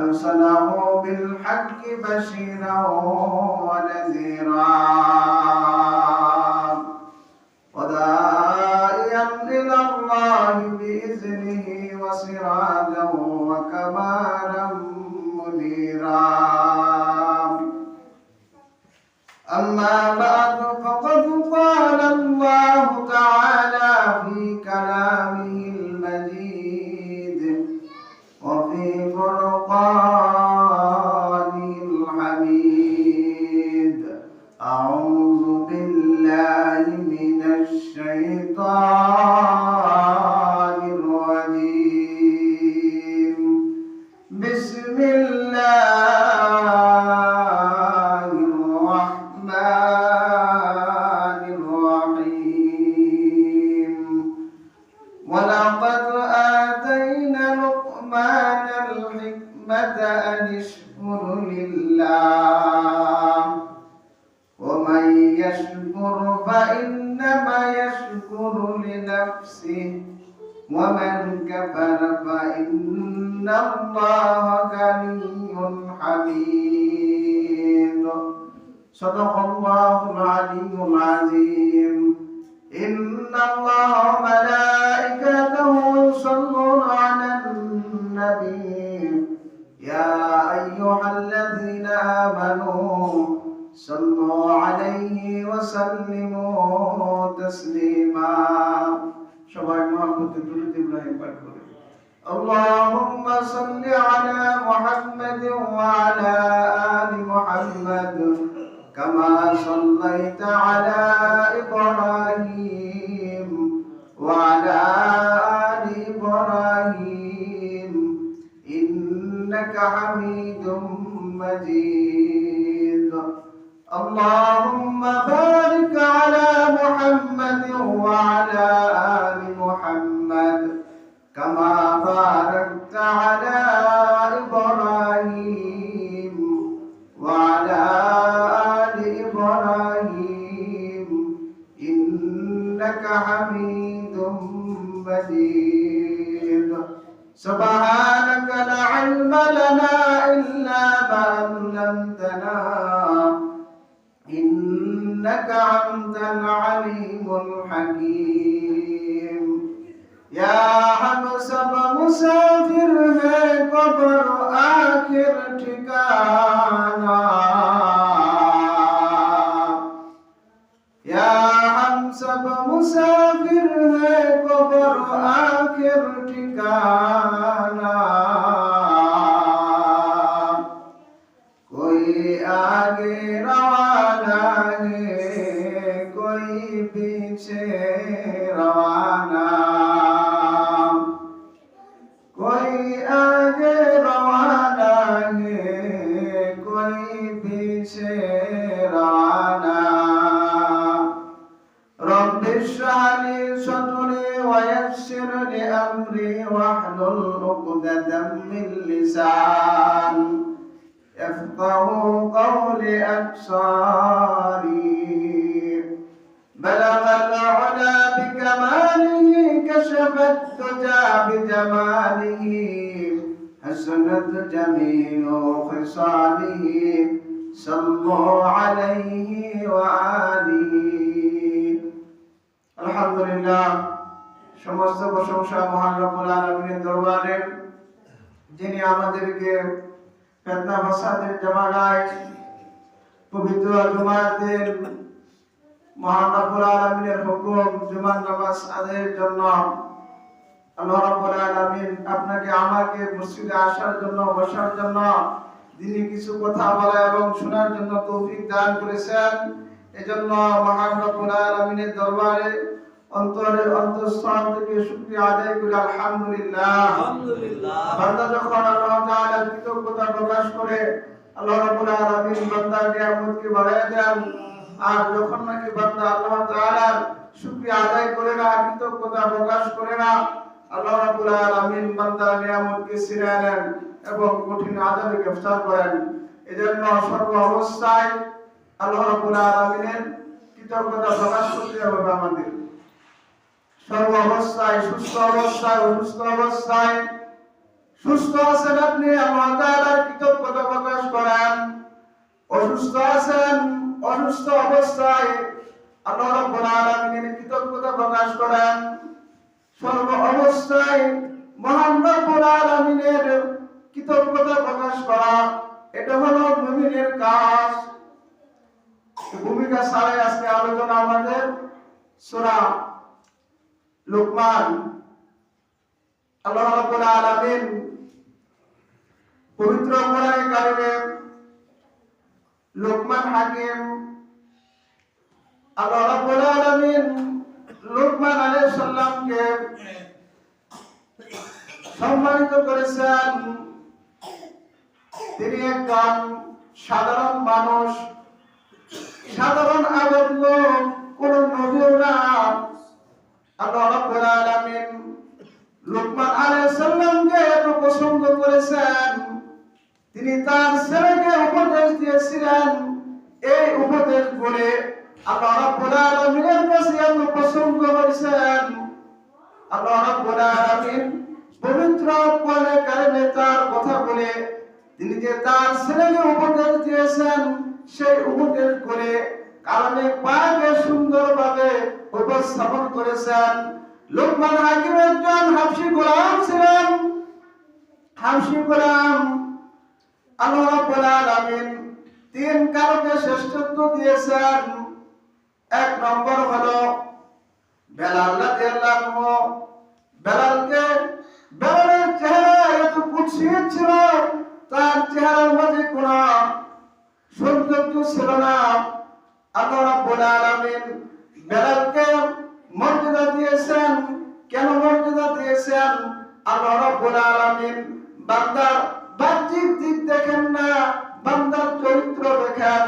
أرسله بالحق بشيرا ونذيرا. صدق الله العلي العظيم إن الله مجيد اللهم بارك یا ہم سب مسافر ہے قبر آخر ٹھکانا কিসের আনা رب اشرح لي صدري ويسر لي أمري واحلل عقدة من لسان يفقه قول أبصاري. بلغ العلا بكماله كشف الدجى بجماله حسنت جميع خصاله. صلوا عليه وآله الحمد لله সমস্ত প্রশংসা মহান রব্বুল আলামিনের দরবারে যিনি আমাদেরকে ফেতনা ফাসাদের জামানায় পবিত্র জুমাতের মহান রব্বুল আলামিনের হুকুম জুমার নামাজ আদায়ের জন্য আল্লাহ রাব্বুল আলামিন আপনাকে আমাকে মসজিদে আসার জন্য বসার জন্য তিনি কিছু কথা বলা এবং শোনার জন্য তৌফিক দান করেছেন। এজন্য মহান রব্বুল আলামিনের দরবারে অন্তরে অন্তঃস্থল থেকে শুকরিয়া আদায় করি আলহামদুলিল্লাহ। আলহামদুলিল্লাহ। বান্দা যখন আল্লাহ তাআলার কৃতজ্ঞতা প্রকাশ করে আল্লাহ রাব্বুল আলামিন বান্দার নিয়ামতকে বাড়ায় দেন। আর যখন নাকি বান্দা আল্লাহ তাআলার শুকরিয়া আদায় করে না কৃতজ্ঞতা প্রকাশ করে না আল্লাহ রাব্বুল আলামিন বান্দার নিয়ামতকে ছিনিয়ে নেন। এবং কঠিন আযাবে গ্রেফতার করেন। এজন্য সর্ব অবস্থায় আল্লাহ রাব্বুল আলামিনের কৃতজ্ঞতা প্রকাশ করতে হবে আমাদের। সর্ব অবস্থায় সুস্থ অবস্থায় অসুস্থ অবস্থায় সুস্থ আছেন আপনি, আল্লাহ তাআলার কৃতজ্ঞতা প্রকাশ করেন। অসুস্থ আছেন, অসুস্থ অবস্থায় আল্লাহ রাব্বুল আলামিনের কৃতজ্ঞতা প্রকাশ করেন। সর্ব অবস্থায় মহান রব্বুল আলামিনের কৃতজ্ঞতা প্রকাশ করা, এটা হলো মুমিনের কাজ। ভূমিকা ছাড়াই আজকে আলোচনা আমাদের। সূরা লোকমান। আল্লাহ রাব্বুল আলামিন পবিত্র কোরআনে কারিমে লোকমান হাকিম, আল্লাহ রাব্বুল আলামিন লোকমান আলাইহিস সালামকে সম্মানিত করেছেন। তিনি একজন সাধারণ মানুষ সাধারণ আবেদ হাফসি গোলাম আল্লাহ রাব্বুল আলামিন তিন কারণে শ্রেষ্ঠত্ব দিয়েছেন। এক নম্বর হলো বেলাল রাদিয়াল্লাহু বেলালকে বেলালের চেহারা এত কুৎসিত ছিল, তার চেহারার মাঝে কোনো সৌন্দর্য ছিল না। আল্লাহ রাব্বুল আলামিন বেলালকে মর্যাদা দিয়েছেন। কেন মর্যাদা দিয়েছেন? আল্লাহ রাব্বুল আলামিন বান্দার বাহ্যিক দিক দেখেন না বান্দার চরিত্র দেখেন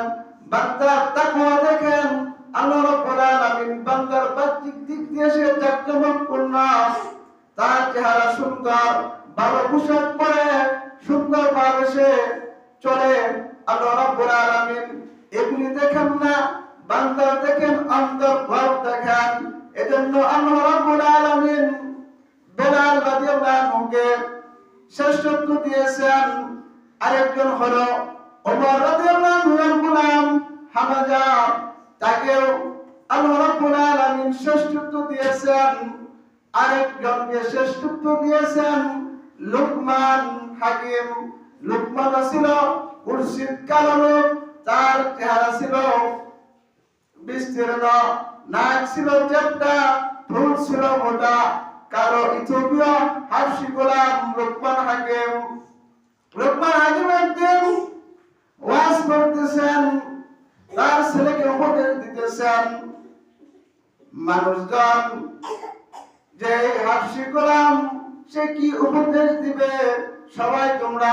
বান্দার তাকওয়া দেখেন আল্লাহ রাব্বুল আলামিন লুকমান ছিল কুরসিদ কালো লোক তার চেহারা ছিল বিস্তীর্ণ নাক ছিল চেপটা ফুল ছিল মোটা কারও ইথিওপিয়া, হাফসি গোলাম, লোকমান হাকিম। লোকমান হাকিম একদিন ওয়াজ করতেছেন, তার ছেলেকে উপদেশ দিতেছেন, মানুষজন, যে হাফসি গোলাম, সে কি উপদেশ দিবে? সবাই তোমরা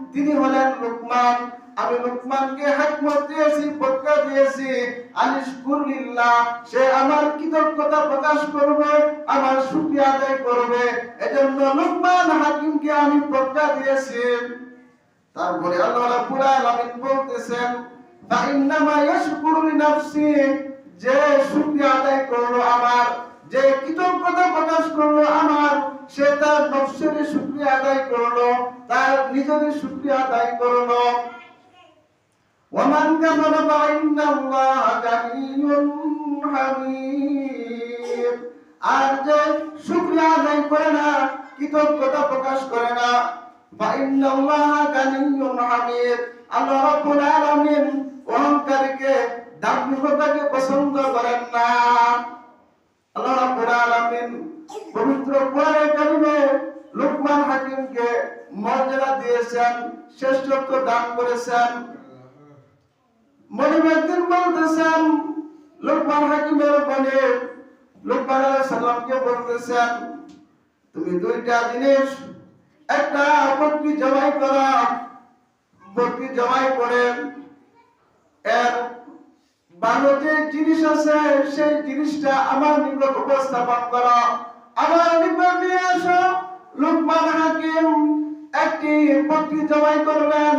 তিনি হলেন লোকমান। আমি লোকমানকে হিকমত দিয়েছি প্রজ্ঞা দিয়েছি। আনিস কুল্লিল্লাহ সে আমার কৃতজ্ঞতা প্রকাশ করবে, আমার শুকরিয়া আদায় করবে। এজন্য লোকমান হাকিমকে আমি প্রজ্ঞা দিয়েছি। তারপরে আল্লাহ রাব্বুল আলামিন বলতেছেন ফাইন্নামা ইয়াশকুরু লিনাফসি যে শুকরিয়া আদায় করল আমার। যে কৃতজ্ঞতা প্রকাশ করল আমার, সে তার নফসের শুক্রিয়া আদায় করল, তার নিজের শুক্রিয়া আদায় করল। ওমান কাফার গানিয়ুন হামিদ। আর যে শুক্রিয়া আদায় করে না, কৃতজ্ঞতা প্রকাশ করে না ফাইন্নাল্লাহ গানিয়ুন হামিদ। আল্লাহ রাব্বুল আলামিন অহংকারকে পছন্দ করেন না। আল্লাহ রাব্বুল আলামিন পবিত্র কোরআনে কারিমে লুকমান হাকিমকে মনে তুমি দুইটা জিনিস, একটা বকরি জবাই করা বকরি জবাই করে, এর ভালো যে জিনিস আছে, সেই জিনিসটা আমার নিকট উপস্থাপন করো। আমার নিকট নিয়ে আসো, লোকমান হাকিম একটি বকরি জবাই করলেন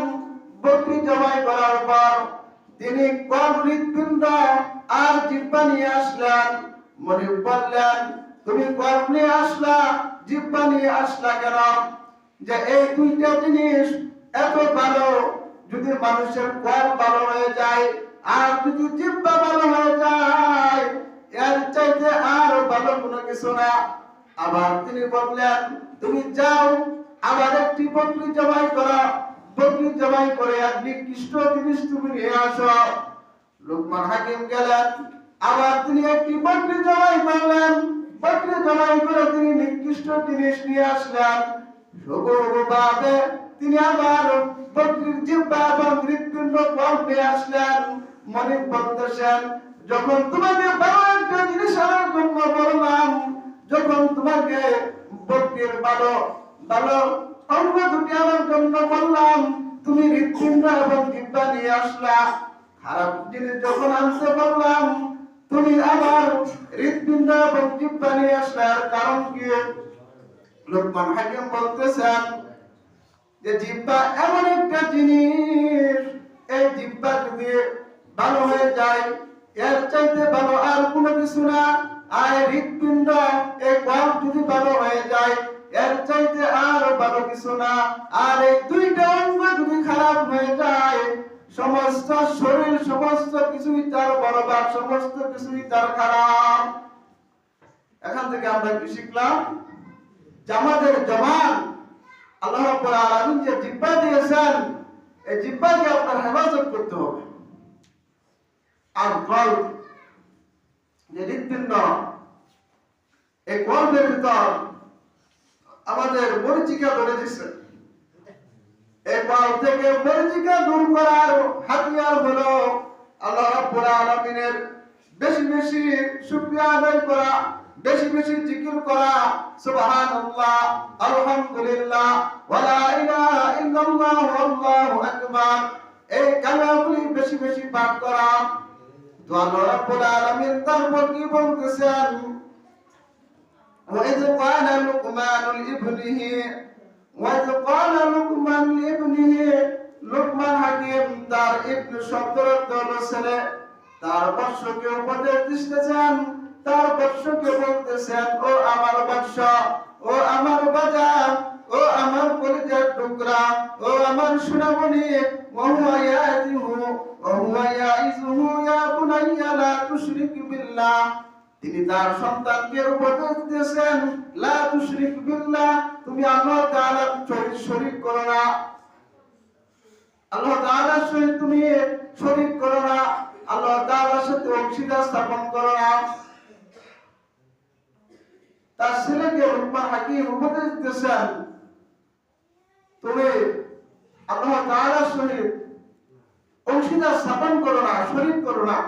বকরি জবাই করার পর তিনি কম হৃৎপিণ্ড আর জিব্বা নিয়ে আসলেন? মনে বললেন তুমি কম নিয়ে আসলা, জিব্বা নিয়ে আসলা কেন? যে এই দুইটা জিনিস এত ভালো, যদি মানুষের কম ভালো হয়ে যায় আর যদি জিব্বা ভালো হয়ে যায়, এর চাইতে আর ভালো কোনো কিছু না। আবার তিনি বললেন, তুমি যাও, আবার একটি বকরি জবাই করা। বকরি জবাই করে এক নিকৃষ্ট জিনিস তুমি নিয়ে আসো। লোকমান হাকিম গেলেন, আবার তিনি একটি বকরি জবাই করলেন। বকরি জবাই করে তিনি নিকৃষ্ট জিনিস নিয়ে আসলেন। সগৌরভাবে তিনি আবার বকরির জিব্বা এবং হৃৎপিণ্ড কম নিয়ে আসলেন মনে বলতেছেন যখন তোমাকে বড় একটা জিনিস আনার জন্য বললাম, যখন তোমাকে বকরির ভালো ভালো অঙ্গ দুটি আনার জন্য বললাম, তুমি হৃৎপিণ্ড এবং জিব্বা নিয়ে আসলা। খারাপ জিনিস যখন আনতে বললাম, তুমি আবার হৃৎপিণ্ড এবং জিব্বা নিয়ে আসলার কারণ কি? লোকমান হাকিম বলতেছেন যে জিব্বা এমন একটা জিনিস, এই জিব্বা যদি ভালো হয়ে যায়। এর চাইতে ভালো আর কোনো কিছু না। আর হৃৎপিণ্ড এই কল যদি ভালো হয়ে যায়, এর চাইতে আর ভালো কিছু না। আর এই দুইটা অঙ্গ যদি খারাপ হয়ে যায়, সমস্ত শরীর, সমস্ত কিছুই তার বরবাদ, সমস্ত কিছুই তার খারাপ। এখান থেকে আমরা কি শিখলাম? যে আমাদের জবান আল্লাহ রাব্বুল আলামিন যে জিব্বা দিয়েছেন, এই জিব্বাকে আপনার হেফাজত করতে হবে। আর কল যে হৃৎপিণ্ড, এই কল্পের ভিতর আমাদের মরিচিকা ধরে দিচ্ছে থেকে মরিচিকা দূর করার হাতিয়ার হলো আল্লাহ আলামিনের বেশি বেশি শুকরিয়া আদায় করা, বেশি বেশি জিকির করা, সুবহানাল্লাহ, আলহামদুলিল্লাহ, ওয়ালা ইলাহা আল্লাহু আকবার। এই কালামগুলি বেশি বেশি পাঠ করা তো আল্লাহ রাব্বুল আলামিন তারপর কি বলতেছেন وإذ قال لقمان لابنه وإذ قال لقمان لابنه لقمان হাকিম তার ইবনে শব্দরত হলো ছেলে তার বৎসকে উপদেশ দিতেছেন তার বৎসকে বলতেছেন ও আমার বৎস ও আমার বাজার ও আমার কলিজার টুকরা, ও আমার সোনামণি লা তিনি তার সন্তানকে উপদেশ দিয়েছেন, লা তুমি আল্লাহ তাআলার সহিত শরীক করো না। আল্লাহ তুমি শরীক করো না, আল্লাহ তাআলার সাথে অংশীদার স্থাপন করো না। তার ছেলেকে লুকমান হাকিম উপদেশ দিয়েছেন তুমি আল্লাহ তাআলার সহিত অংশীদার স্থাপন করো না শরীক করো না।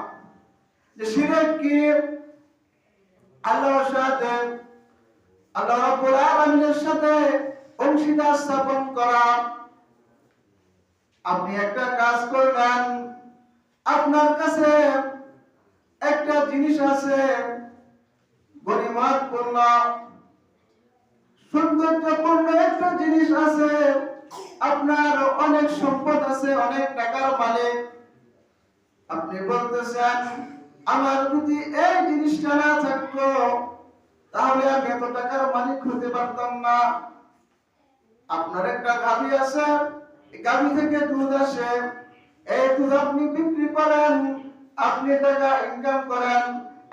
যে শিরক কি? আল্লাহর সাথে, আল্লাহ রাব্বুল আলামিনের সাথে অংশীদার স্থাপন করা। আপনি একটা কাজ করলেন আপনার কাছে একটা জিনিস আছে গরিমাত পূর্ণ তাহলে আমি এত টাকার মালিক হতে পারতাম না। আপনার একটা গাভী আছে গাভী থেকে দুধ আসে। এই দুধ আপনি বিক্রি করেন, আপনি টাকা ইনকাম করেন,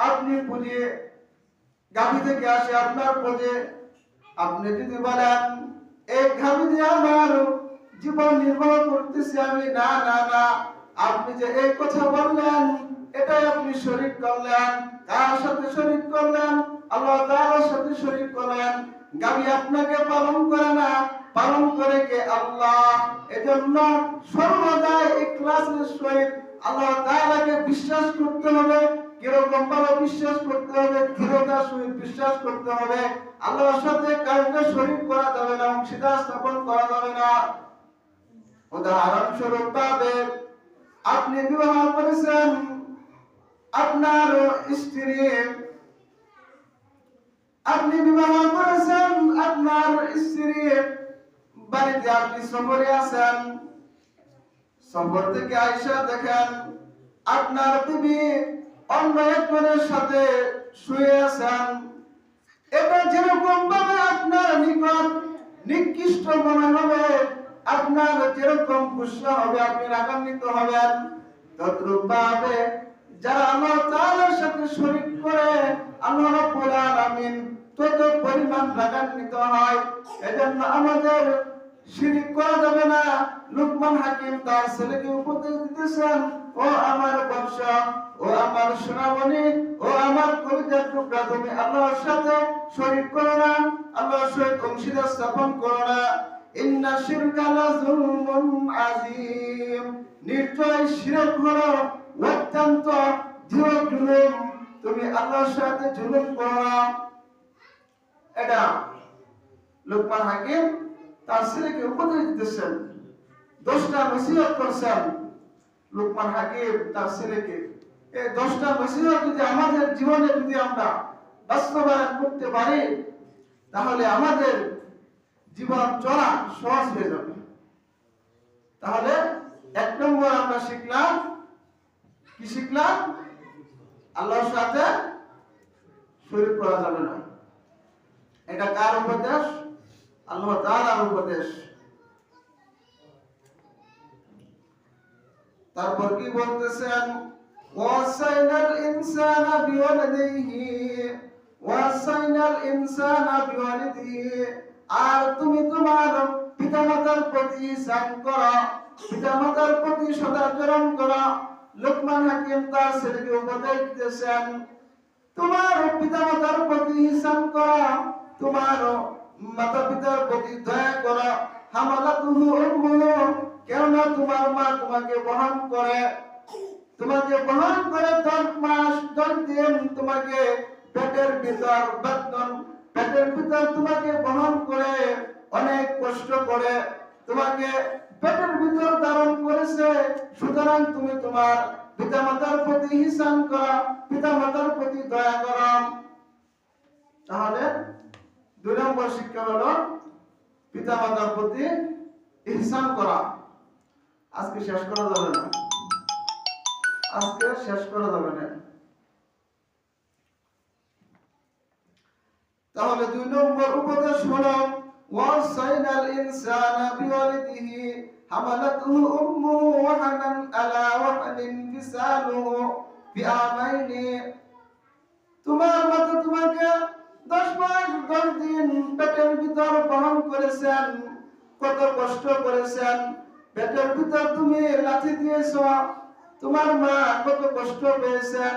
আপনি পুঁজি গাভী থেকে আসে, আপনার পদে আপনি যদি বলেন, এই দিয়ে আমার জীবন নির্বাহ করতেছি আমি। না না না। আপনি যে এই কথা বললেন, এটাই আপনি শরীক করলেন। কার সাথে শরীক করলেন? আল্লাহ তাআলার সাথে শরীক করলেন। গাভী আপনাকে পালন করে না, পালন করে কে? আল্লাহ। এজন্য সর্বদা ইখলাসের সহিত আল্লাহ তাআলাকে বিশ্বাস করতে হবে। কীরকম ভাবে বিশ্বাস করতে হবে, দৃঢ়তার সহিত বিশ্বাস করতে হবে, আল্লাহর সাথে কাউকে শরীক করা যাবে না অংশীদার স্থাপন করা যাবে না। উদাহরণস্বরূপ ভাবে, আপনি বিবাহ করেছেন, আপনার স্ত্রী, আপনি বিবাহ করেছেন, আপনার স্ত্রী, বাড়িতে আপনি সফরে আছেন, সফর থেকে আইসা দেখেন, আপনার বিবি অন্য একজনের সাথে শুয়ে আছেন। এটা যেরকম ভাবে আপনার নিকট নিকৃষ্ট মনে হবে, আপনার যেরকম খুশি হবে, আপনি রাগান্বিত হবেন তদ্রুপ ভাবে যারা আল্লাহ তাআলার সাথে শরীক করে, আল্লাহ রাব্বুল আলামিন তত পরিমাণ রাগান্বিত হয়। এজন্য আমাদের শিরিক করা যাবে না। লুকমান হাকিম তার ছেলেকে উপদেশ দিতেছেন ও আমার বংশ, ও আমার সোনামণি, ও আমার কলিজার টুকরা, তুমি আল্লাহর সাথে শরীক করো না, আল্লাহর সহিত অংশীদার স্থাপন করো না। ইন্না শিরকা হলো অত্যন্ত জুলুম তুমি আল্লাহর সাথে জুলুম করো না। এটা লোকমান হাকিম তার ছেলেকে উপদেশ দিতেছেন, দশটা নসিহত করছেন। লোকমান হাকিম তার ছেলেকে। এই দশটা নসিহত যদি আমাদের জীবনে যদি আমরা বাস্তবায়ন করতে পারি, তাহলে আমাদের জীবন চলা সহজ হয়ে যাবে। তাহলে এক নম্বর আমরা শিখলাম, কি শিখলাম? আল্লাহর সাথে শরীর করা যাবে না। এটা কার উপদেশ? আল্লাহ তাআলার উপদেশ। তারপর কি বলতেছেন? ওয়াসাইনাল ইনসানা বিওয়ালিদিহি, ওয়াসাইনাল ইনসানা বিওয়ালিদিহি, আর তুমি তোমার পিতামাতার প্রতি ইহসান করো, পিতামাতার প্রতি সদাচরণ করো। লোকমান হাকিম তার ছেলেকে উপদেশ দিতেছেন, তোমার পিতামাতার প্রতি ইহসান করা, তোমার মাতা পিতার প্রতি দয়া করা। হামালাতুহু উম্মুহু কেননা তোমার মা তোমাকে বহন করে, তোমাকে বহন করে দশ মাস, দশ দিন তোমাকে পেটের ভিতর বেতন, পেটের ভিতর তোমাকে বহন করে অনেক কষ্ট করে, তোমাকে পেটের ভিতর ধারণ করেছে। সুতরাং তুমি তোমার পিতামাতার প্রতি হিসান করা, পিতামাতার প্রতি দয়া করো। তাহলে দুই নম্বর শিক্ষা হলো পিতামাতার প্রতি ইহসান করা। আজকে শেষ করা যাবে না। আজকে শেষ করা যাবে না। তাহলে দুই নম্বর উপদেশ হলো তোমার মতো তোমাকে দশ মাস, দশ দিন পেটের ভিতর বহন করেছেন, কত কষ্ট করেছেন। পেটের ভিতর তুমি লাথি দিয়েছ, তোমার মা কত কষ্ট পেয়েছেন।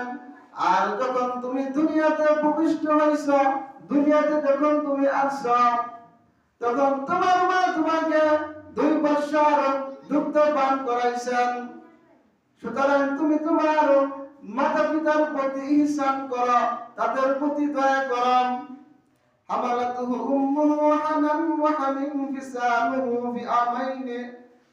আর যখন তুমি দুনিয়াতে ভূমিষ্ঠ হয়েছ, দুনিয়াতে যখন তুমি আসছ, তখন তোমার মা তোমাকে দুই বছর দুগ্ধ পান করাইছেন। সুতরাং তুমি তোমার মাতা পিতার প্রতি ইহসান করো, তাদের প্রতি দয়া করো। হামালাতুহু উম্মুহু ওয়াহানান ওয়া হামিন ফিসালুহু ফি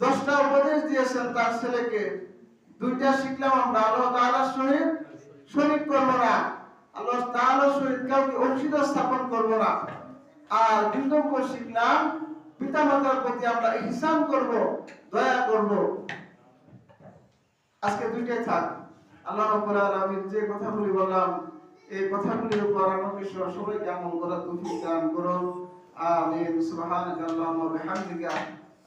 দশটা উপদেশ দিয়েছেন তার ছেলেকে। দুইটা শিখলাম আমরা। আল্লাহ তাআলার সহিত শরীক করব না। আল্লাহ তাআলার সহিত কাউকে অংশীদার স্থাপন করব না। আর দুই শিখলাম, পিতামাতার প্রতি আমরা ইহসান করব, দয়া করব। আজকে দুইটাই থাক। আল্লাহ রাব্বুল আলামিন যে কথাগুলি বললাম, এই কথাগুলির উপর আমাকে সবাইকে আমল করার তৌফিক দান করুন। আমিন। সুবহানাকা আল্লাহুম্মা ওয়া বিহামদিকা।